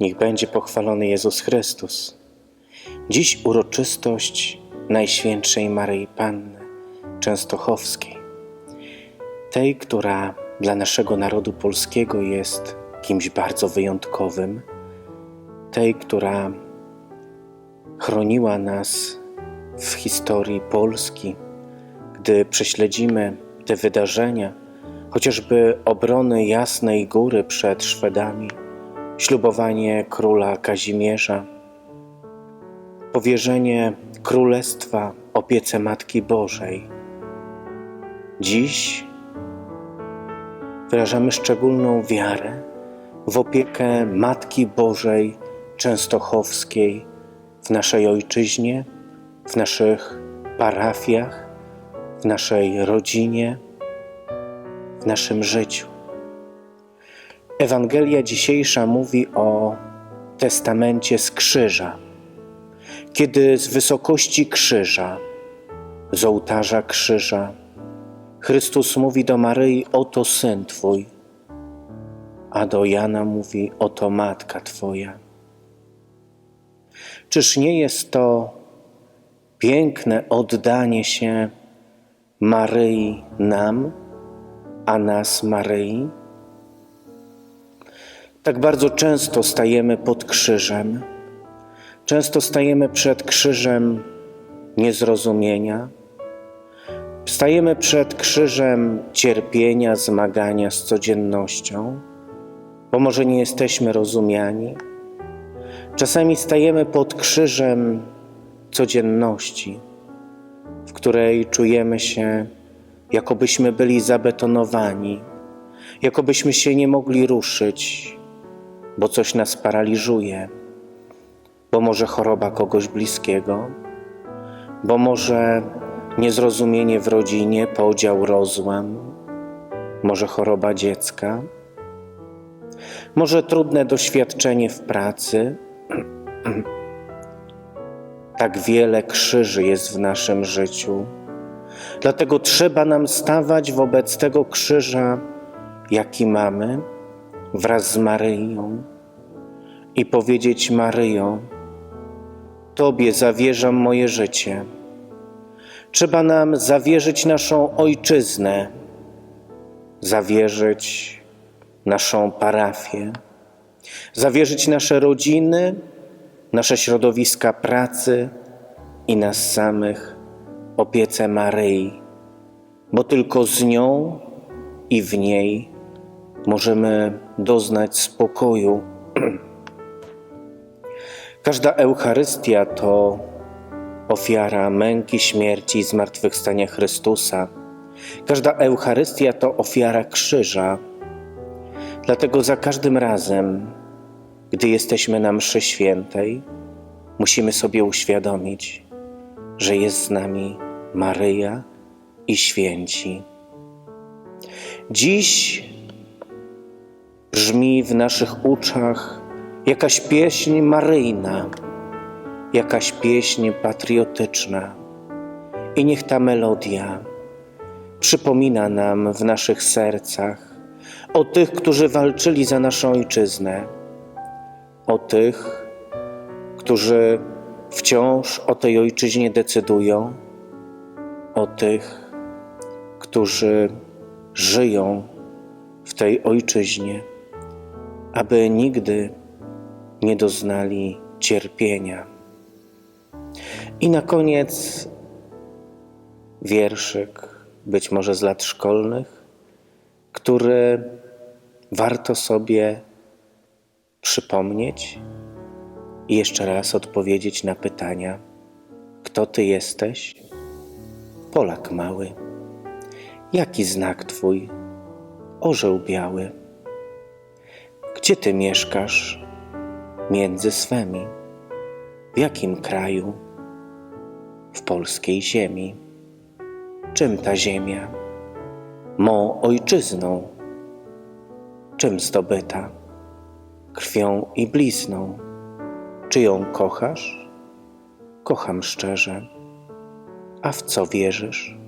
Niech będzie pochwalony Jezus Chrystus. Dziś uroczystość Najświętszej Maryi Panny Częstochowskiej, tej, która dla naszego narodu polskiego jest kimś bardzo wyjątkowym, tej, która chroniła nas w historii Polski, gdy prześledzimy te wydarzenia, chociażby obrony Jasnej Góry przed Szwedami, ślubowanie króla Kazimierza, powierzenie królestwa opiece Matki Bożej. Dziś wyrażamy szczególną wiarę w opiekę Matki Bożej Częstochowskiej w naszej ojczyźnie, w naszych parafiach, w naszej rodzinie, w naszym życiu. Ewangelia dzisiejsza mówi o testamencie z krzyża, kiedy z wysokości krzyża, z ołtarza krzyża, Chrystus mówi do Maryi: Oto syn Twój, a do Jana mówi: Oto matka Twoja. Czyż nie jest to piękne oddanie się Maryi nam, a nas Maryi? Tak bardzo często stajemy pod krzyżem, często stajemy przed krzyżem niezrozumienia, stajemy przed krzyżem cierpienia, zmagania z codziennością, bo może nie jesteśmy rozumiani. Czasami stajemy pod krzyżem codzienności, w której czujemy się, jakobyśmy byli zabetonowani, jakobyśmy się nie mogli ruszyć, bo coś nas paraliżuje, bo może choroba kogoś bliskiego, bo może niezrozumienie w rodzinie, podział, rozłam, może choroba dziecka, może trudne doświadczenie w pracy. Tak wiele krzyży jest w naszym życiu. Dlatego trzeba nam stawać wobec tego krzyża, jaki mamy, wraz z Maryją i powiedzieć: Maryjo, Tobie zawierzam moje życie. Trzeba nam zawierzyć naszą ojczyznę, zawierzyć naszą parafię, zawierzyć nasze rodziny, nasze środowiska pracy i nas samych opiece Maryi, bo tylko z nią i w niej możemy doznać spokoju. Każda Eucharystia to ofiara męki, śmierci i zmartwychwstania Chrystusa. Każda Eucharystia to ofiara krzyża. Dlatego za każdym razem, gdy jesteśmy na mszy świętej, musimy sobie uświadomić, że jest z nami Maryja i święci. Dziś brzmi w naszych uszach jakaś pieśń maryjna, jakaś pieśń patriotyczna. I niech ta melodia przypomina nam w naszych sercach o tych, którzy walczyli za naszą ojczyznę, o tych, którzy wciąż o tej ojczyźnie decydują, o tych, którzy żyją w tej ojczyźnie, aby nigdy nie doznali cierpienia. I na koniec wierszyk, być może z lat szkolnych, który warto sobie przypomnieć i jeszcze raz odpowiedzieć na pytania: Kto ty jesteś? Polak mały. Jaki znak twój? Orzeł biały. Gdzie ty mieszkasz? Między swemi. W jakim kraju? W polskiej ziemi. Czym ta ziemia? Mą ojczyzną. Czym zdobyta? Krwią i blizną. Czy ją kochasz? Kocham szczerze. A w co wierzysz?